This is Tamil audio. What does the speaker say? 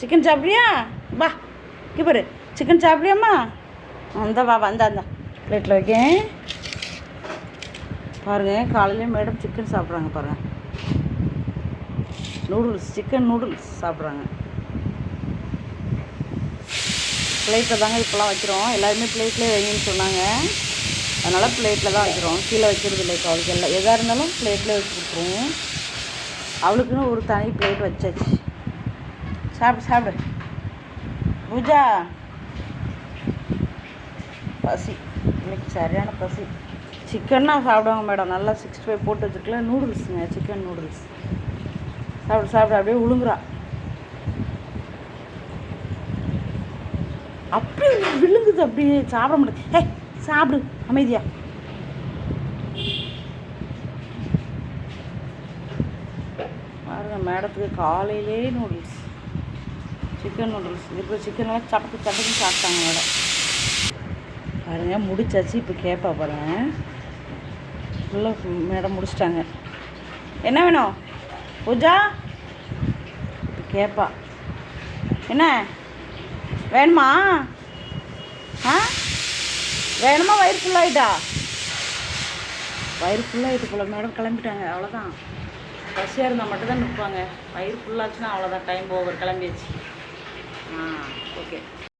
சிக்கன் சாப்பிட்றியா? வா இங்கே பாரு. சிக்கன் சாப்பிட்றியாம்மா? அந்த வா வந்தா அந்த பிளேட்டில் வைக்கேன். பாருங்கள் காலையிலே மேடம் சிக்கன் சாப்பிட்றாங்க பாருங்கள் நூடுல்ஸ் சிக்கன் நூடுல்ஸ் சாப்பிட்றாங்க. பிளேட்டில் தாங்க இப்போலாம் வைக்கிறோம். எல்லாருமே பிளேட்லேயே வைங்கன்னு சொன்னாங்க. அதனால் பிளேட்டில் தான் வைக்கிறோம். கீழே வைக்கிறது இல்லை இப்போ அவளுக்கு எல்லாம் எதாக இருந்தாலும் பிளேட்லேயே வச்சு கொடுத்துருவோம். அவளுக்குன்னு ஒரு தனி பிளேட் வச்சாச்சு. சாப்பிடு சாப்பிடு. பூஜா. பசி. இன்னைக்கு சரியான பசி. சிக்கன்னா சாப்பிடுவாங்க மேடம். நல்லா சிக்ஸ்டி ஃபைவ் போட்டு வச்சுருக்கலாம் நூடுல்ஸுங்க சிக்கன் நூடுல்ஸ். சாப்பிடு சாப்பிடு. அப்படியே விழுங்குறா அப்படியே விழுங்குது அப்படியே சாப்பிட முடியாது ஹே சாப்பிடு அமைதியா. பாருங்க மேடத்துக்கு காலையிலே நூடுல்ஸ். சிக்கன் நூடுல்ஸ் இப்போ சிக்கன்லாம் சப்பத்து சப்பத்து சாப்பிட்டாங்க மேடம். பாருங்க முடிச்சாச்சு. இப்போ கேட்பா பாருங்க ஃபுல்லாக மேடம் முடிச்சிட்டாங்க. என்ன வேணும்? பூஜா? இப்போ கேட்பா என்ன? வேணுமா? ஆ? வேணுமா? வயிறு ஃபுல்லாகிட்டா வயிறு ஃபுல்லாகிட்டு போல. மேடம் கிளம்பிட்டாங்க. அவ்வளோதான் பசியாக இருந்தால் மட்டும்தான் நிற்பாங்க வயிறு ஃபுல்லாச்சுன்னா அவ்வளோதான் டைம் ஓவர் கிளம்பியாச்சு. ఓకే.